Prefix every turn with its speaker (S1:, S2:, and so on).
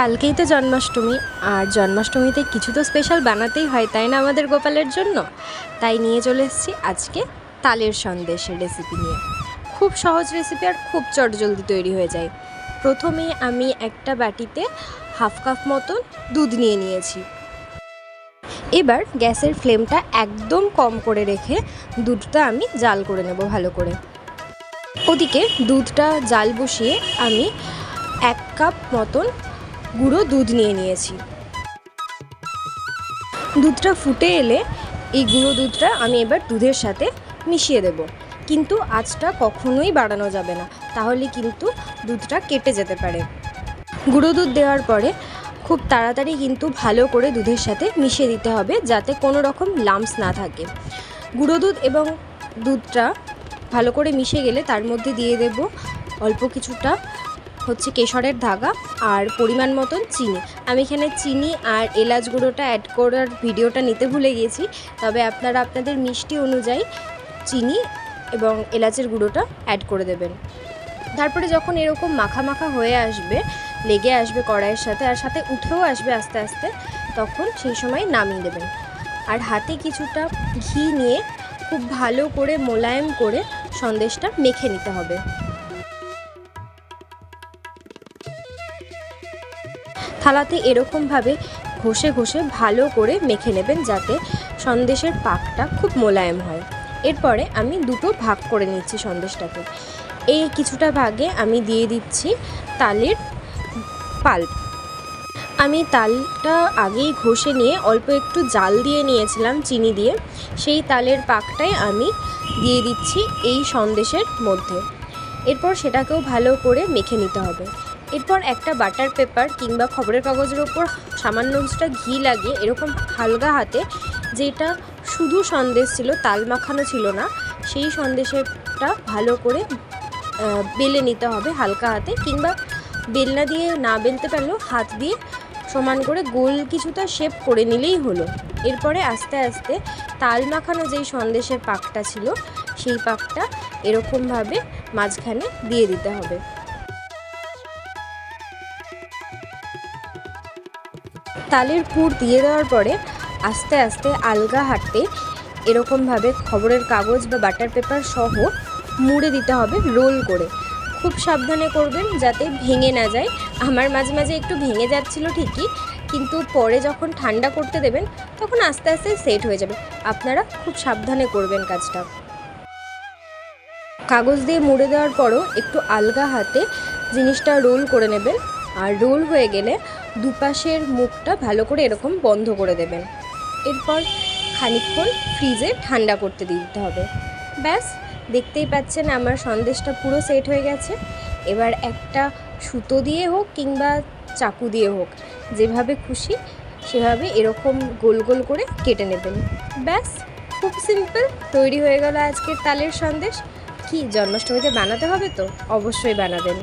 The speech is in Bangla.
S1: কালকেই তো জন্মাষ্টমী, আর জন্মাষ্টমীতে কিছু তো স্পেশাল বানাতেই হয়, তাই না আমাদের গোপালের জন্য? তাই নিয়ে চলে এসেছি আজকে তালের সন্দেশের রেসিপি নিয়ে। খুব সহজ রেসিপি আর খুব চটজলদি তৈরি হয়ে যায়। প্রথমে আমি একটা বাটিতে হাফ কাপ মতন দুধ নিয়ে নিয়েছি। এবার গ্যাসের ফ্লেমটা একদম কম করে রেখে দুধটা আমি জাল করে নেব ভালো করে। ওদিকে দুধটা জাল বসিয়ে আমি এক কাপ মতন গুঁড়ো দুধ নিয়ে নিয়েছি। দুধটা ফুটে এলে এই গুঁড়ো দুধটা আমি এবার দুধের সাথে মিশিয়ে দেব। কিন্তু আঁচটা কখনোই বাড়ানো যাবে না, তাহলে কিন্তু দুধটা কেটে যেতে পারে। গুঁড়ো দুধ দেওয়ার পরে খুব তাড়াতাড়ি কিন্তু ভালো করে দুধের সাথে মিশিয়ে দিতে হবে, যাতে কোনো রকম লাম্পস না থাকে। গুঁড়ো দুধ এবং দুধটা ভালো করে মিশে গেলে তার মধ্যে দিয়ে দেব অল্প কিছুটা হচ্ছে কেশরের ধাগা আর পরিমাণ মতন চিনি। আমি এখানে চিনি আর এলাচ গুঁড়োটা অ্যাড করার ভিডিওটা নিতে ভুলে গিয়েছি তবে আপনারা আপনাদের মিষ্টি অনুযায়ী চিনি এবং এলাচের গুঁড়োটা অ্যাড করে দেবেন। তারপরে যখন এরকম মাখা মাখা হয়ে আসবে, লেগে আসবে কড়াইয়ের সাথে আর সাথে উঠেও আসবে আস্তে আস্তে, তখন সেই সময় নামিয়ে দেবেন। আর হাতে কিছুটা ঘি নিয়ে খুব ভালো করে মোলায়েম করে সন্দেশটা মেখে নিতে হবে। থালাতে এরকমভাবে ঘষে ঘষে ভালো করে মেখে নেবেন যাতে সন্দেশের পাকটা খুব মোলায়েম হয়। এরপরে আমি দুটো ভাগ করে নিচ্ছি সন্দেশটাকে। এই কিছুটা ভাগে আমি দিয়ে দিচ্ছি তালের পাল্প আমি তালটা আগেই ঘষে নিয়ে অল্প একটু জাল দিয়ে নিয়েছিলাম চিনি দিয়ে। সেই তালের পাকটাই আমি দিয়ে দিচ্ছি এই সন্দেশের মধ্যে। এরপর সেটাকেও ভালো করে মেখে নিতে হবে। এরপর একটা বাটার পেপার কিংবা খবরের কাগজের ওপর সামান্য কিছুটা ঘি লাগিয়ে এরকম হালকা হাতে যেটা শুধু সন্দেশ ছিল, তাল মাখানো ছিল না, সেই সন্দেশেরটা ভালো করে বেলে নিতে হবে হালকা হাতে কিংবা বেলনা দিয়ে না বেলতে পারলেও হাত দিয়ে সমান করে গোল কিছুটা শেপ করে নিলেই হলো। এরপরে আস্তে আস্তে তাল মাখানো যেই সন্দেশের পাকটা ছিল, সেই পাকটা এরকমভাবে মাঝখানে দিয়ে দিতে হবে। তালের পুর দিয়ে দেওয়ার পরে আস্তে আস্তে আলগা হাতে এরকমভাবে খবরের কাগজ বা বাটার পেপার সহ মুড়ে দিতে হবে, রোল করে। খুব সাবধানে করবেন যাতে ভেঙে না যায়। আমার মাঝে মাঝে একটু ভেঙে যাচ্ছিল ঠিকই, কিন্তু পরে যখন ঠান্ডা করতে দেবেন, তখন আস্তে আস্তে সেট হয়ে যাবে। আপনারা খুব সাবধানে করবেন কাজটা। কাগজ দিয়ে মুড়ে দেওয়ার পরও একটু আলগা হাতে জিনিসটা রোল করে নেবেন। আর রোল হয়ে গেলে দুপাশের মুখটা ভালো করে এরকম বন্ধ করে দেবেন। এরপর খানিকক্ষণ ফ্রিজে ঠান্ডা করতে দিতে হবে। ব্যাস, দেখতেই পাচ্ছেন আমার সন্দেশটা পুরো সেট হয়ে গেছে। এবার একটা সুতো দিয়ে হোক কিংবা চাকু দিয়ে হোক, যেভাবে খুশি সেভাবে এরকম গোল গোল করে কেটে নেবেন। ব্যাস, খুব সিম্পল তৈরি হয়ে গেল আজকের তালের সন্দেশ। কি, জন্মাষ্টমীতে বানাতে হবে তো? অবশ্যই বানাবেন।